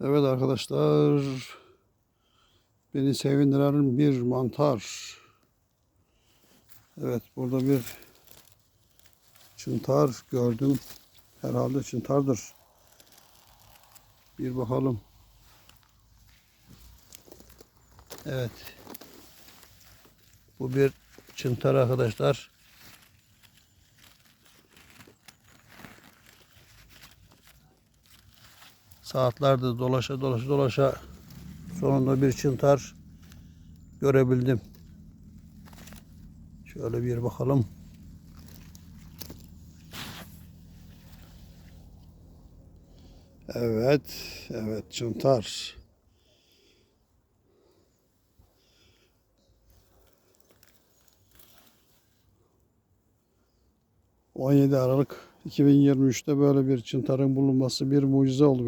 Evet arkadaşlar. Beni sevindiren bir mantar. Evet burada bir çıntar gördüm. Herhalde çıntardır. Bir bakalım. Evet. Bu bir çıntar arkadaşlar. Saatlerde dolaşa dolaşa dolaşa sonunda bir çıntar görebildim. Şöyle bir bakalım. Evet, evet çıntar. ...17 Aralık 2023'te böyle bir çıntarın bulunması bir mucize oldu benim.